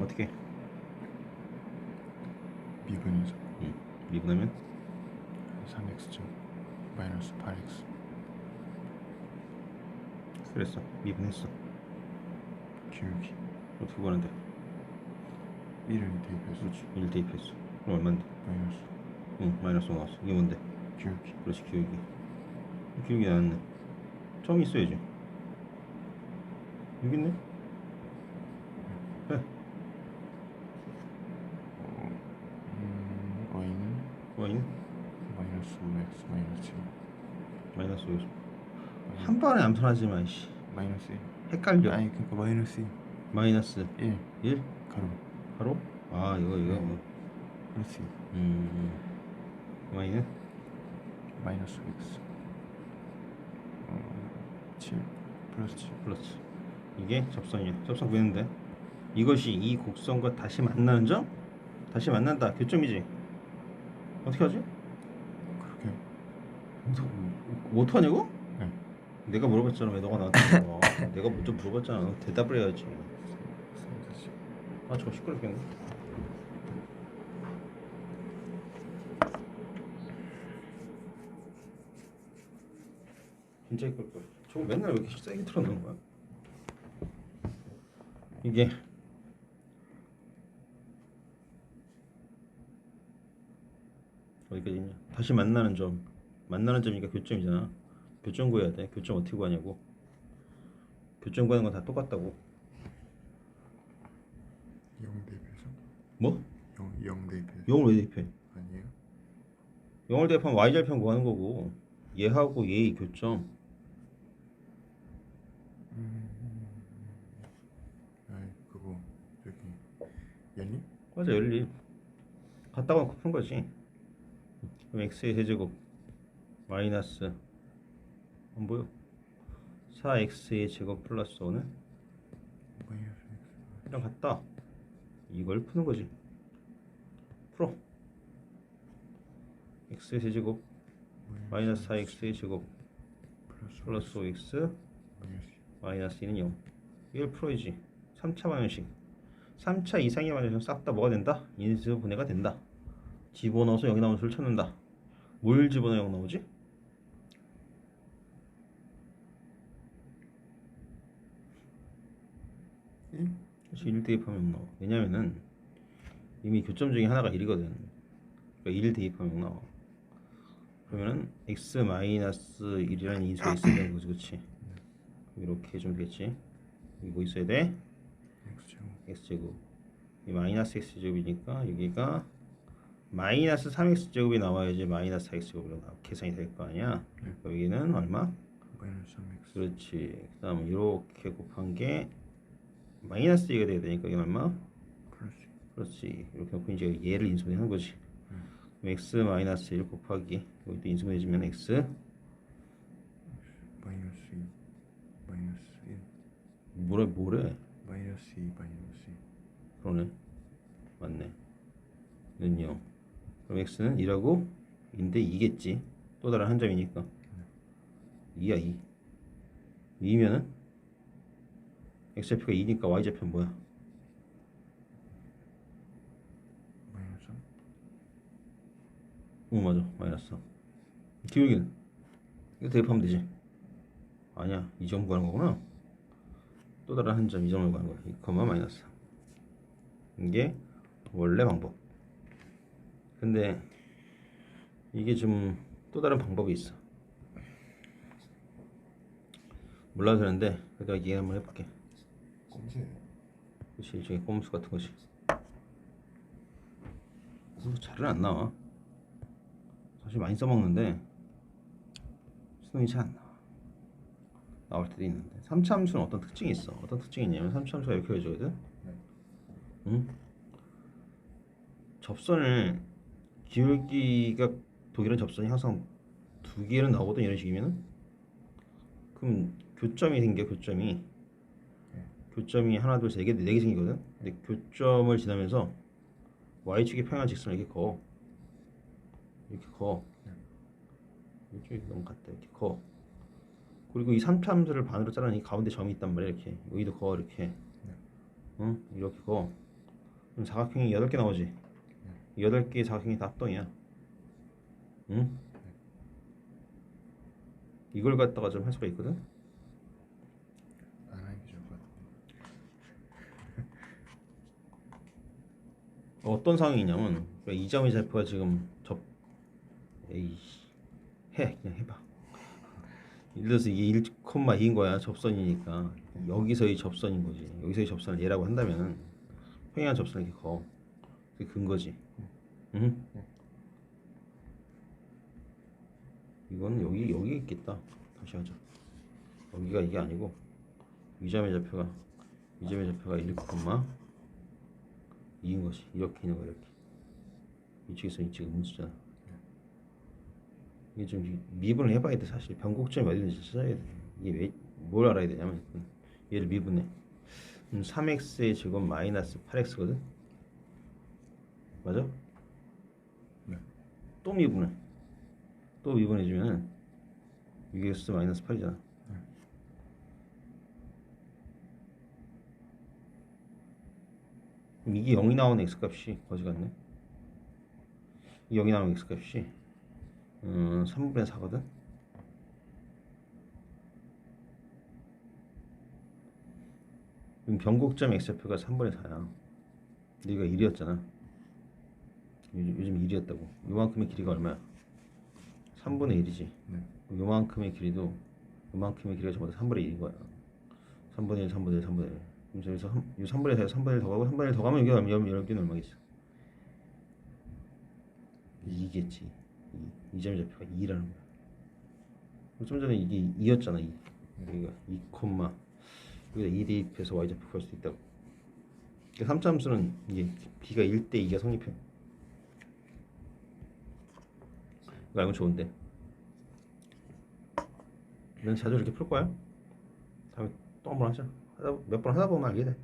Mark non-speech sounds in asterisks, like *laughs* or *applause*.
어떻게? 미분이죠. 응. 미분하면 3x죠. 마이너스 8x. 그랬어. 미분했어. 기울기. 어떻게 구하는데? 1을 대입해서 그렇지. 1 대입했어. 그럼 얼마인데? 마이너스 응. 마이너스 나왔어. 이게 뭔데? 기울기. 그렇지. 기울기. 기울기 나왔네. 처음 있어야지. 여기 있네? 네. 음, y는 와인 마이너스 5x 마이너스 7. 마이너스 50. 한 번에 암산하지 마. 씨. 마이너스 1. 헷갈려. 아니 그러니까 마이너스 1. 마이너스 1 1? 가로 바로? 아 이거 이거. 네. 플러스 2. 음. 와인은 마이너스 x. 어, 7 플러스 7. 플러스. 이게 접선이야. 접선 구했는데 이것이 이 곡선과 다시 만나는 점? 다시 만난다. 교점이지. 어떻게 하지? 뭐 어떡하냐고? 네. 내가 물어봤잖아. 왜 너가 나한테 물어봐. *laughs* 내가 먼저 물어봤잖아. 너 대답을 해야지. 아 저거 시끄럽겠네. 진짜 시끄럽다. 저거 맨날 왜 이렇게 세게 틀어놓는 거야? 이게 어디까지 있냐? 다시 만나는 점. 만나는 점이니까 교점이잖아. 교점 구해야 돼. 교점 어떻게 구하냐고. 교점 구하는 건 다 똑같다고. 0 대입해서 뭐? 0 0 대입해서 0을 왜 대입해? 아니에요? 0을 대입하면 y절편 구하는 거고 얘하고 얘의 교점 아이 그거 저기 열리? 맞아 열리 갖다가 놓고 푼 거지 그럼 x의 세제곱 마이너스 안 보여? 4x의 제곱 플러스 5는 마이너스 x 이랑 같다. 이걸 푸는 거지. 풀어. X의 세제곱 마이너스 4x의 제곱 플러스 플러스 5x 마이너스 마이너스 2는 0 1 풀어야지. 3차 방정식. 3차 이상의 방정식은 싹 다 뭐가 된다? 인수 분해가 된다. 집어넣어서 여기 나오는 수를 찾는다. 뭘 집어넣어 0 나오지? 1? 그렇지 1 대입하면 0 나와. 왜냐면은 이미 교점 중에 하나가 1이거든. 그러니까 1 대입하면 0 나와. 그러면은 x 마이너스 1이라는 인수가 있어야 되는 거지 그렇지 이렇게 해주면 되겠지? 여기 뭐 있어야 돼? x 제곱. X제곱. 이 마이너스 x제곱이니까 여기가 마이너스 3x 제곱이 나와야지 마이너스 4x제곱으로 나- 계산이 될 거 아니야? 네. 여기는 얼마? 마이너스 3x 그렇지. 그 다음 이렇게 곱한 게 마이너스 2가 돼야 되니까 이건 얼마? 플러스 그렇지. 이렇게 놓고 이제 얘를 인수분해하는 거지. 그럼 x 마이너스 1 곱하기 여기도 인수분해해주면 x 마이너스 2 마이너스 1 뭐래 뭐래? 마이너스 2 마이너스 2 그러네. 맞네. 는 0. 그럼 x는 2라고 인데 2겠지. 또 다른 한 점이니까. 2야 2 2면은 x좌표가 2니까 y좌표 는 뭐야? 마이너스 3응 맞아. 마이너스 3 기울기는? 이거 대입하면 되지. 아니야. 이 점 구하는 거구나. 또 다른 한 점 이 점을 구하는 거야. 2, 컴마 마이너스 3 이게 원래 방법. 근데 이게 좀 또 다른 방법이 있어. 몰라서 그러는데 그래도 얘기 한번 해볼게 꼼수예요 그렇지 저기 꼼수 같은 것이 꼼수 잘은 안 나와. 사실 많이 써먹는데 수능이 잘 안 나와. 나올 때도 있는데. 삼차함수는 어떤 특징이 있어? 어떤 특징이 있냐면 삼차함수가 이렇게 해줘거든? 응? 접선을 기울기가 독일은 접선이 항상 두 개는 나오거든 이런 식이면은? 그럼 교점이 생겨 교점이 교점이 하나 둘세개네 개 생기거든. 근데 교점을 지나면서 y축의 평행 직선을 이렇게 그어 이렇게 그어 이쪽이 너무 같다. 이렇게 그어 그리고 이 삼참수를 반으로 자르니 가운데 점이 있단 말이야 이렇게. 여기도 그어 이렇게. 응? 이렇게 그어 그럼 사각형이 8개 나오지? 8개의 사각형이 다 합동이야. 응? 이걸 갖다가 좀 할 수가 있거든 안 하는 게 좋을 것 같은데. 어떤 상황이냐면 이점의 좌표가 지금 접 에이씨 해 그냥 해봐. 예를 들어서 이게 1,2인 거야 접선이니까. 여기서의 접선인 거지. 여기서의 접선을 얘라고 한다면은 평행한 접선을 이렇게 그어 그게 근거지. 응? 이건 여기 여기 있겠다. 다시 하자. 여기가 이게 아니고 이점의 좌표가 이점의 좌표가 1, 2인 것이 이렇게 있는 거 이렇게. 이쪽에서 이쪽에 문수잖아. 이게 좀 이- 미분을 해봐야 돼 사실. 변곡점이 어디 있는지 찾아야 돼. 이게 왜, 뭘 알아야 되냐면 얘를 미분해. 음, 3x의 제곱 마이너스 8x거든? 맞아? 네. 또 미분해. 또 미분해주면은 6x 마이너스 8이잖아 그럼 이게 0이 나오는 x값이 거지 같네? 이 0이 나오는 x값이? 음, 3분의 4거든? 그럼 변곡점 x좌표가 3분의 4야. 여기가 1이었잖아. 요즘, 요즘 1이었다고. 요만큼의 길이가 얼마야? 3분의 1이지. 네. 요만큼의 길이도 요만큼의 길이가 전부 다 3분의 1인 거야. 3분의 1, 3분의 1, 3분의 1 그럼 저기서 3, 이 3분의 4, 3분의 1더 가고 3분의 1 더 가면 이게 얼마, 여기는 얼마겠어? 2겠지. 2, 이 점의 좌표가 2라는 거야. 좀 전에 이게 2였잖아 2 여기가 2 콤마. 여기다 2 대입해서 y좌표 구할 수도 있다고. 그러니까 3차함수는 이게 b가 1대 2가 성립해. 이거 알면 좋은데. 넌 자주 이렇게 풀 거야? 다음에 또 한 번 하자. 하다 몇번 하다 보면 알게 돼.